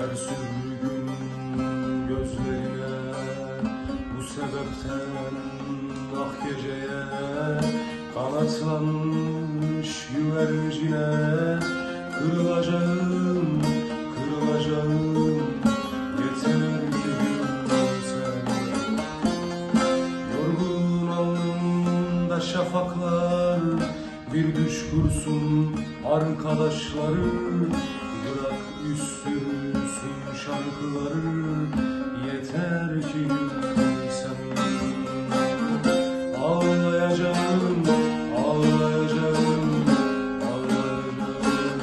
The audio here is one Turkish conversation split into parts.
Her sürgün gözlerine Bu sebepten ah geceye Kanatlanmış güvercine Kırılacağım, kırılacağım Yeter ki sen Yorgun alnımda şafaklar Bir düş kursun arkadaşları Bırak üstünsün şarkıları Yeter ki sen Ağlayacağım, ağlayacağım, ağlayacağım.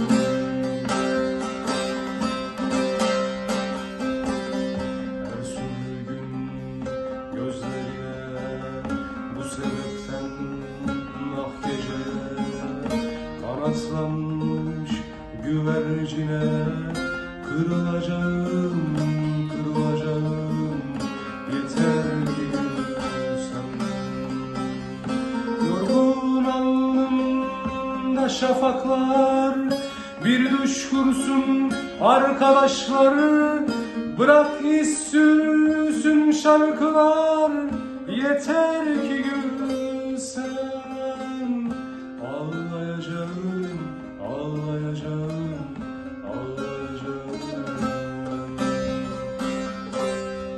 Her sürgün gözlerine Bu sebepten ah geceye Kanatlanmış güvercine Kırılacağım, kırılacağım. Yeter ki sen Yorgun alnımda şafaklar Bir düş kursun arkadaşları. Bırak iz şarkılar. Yeter ki gül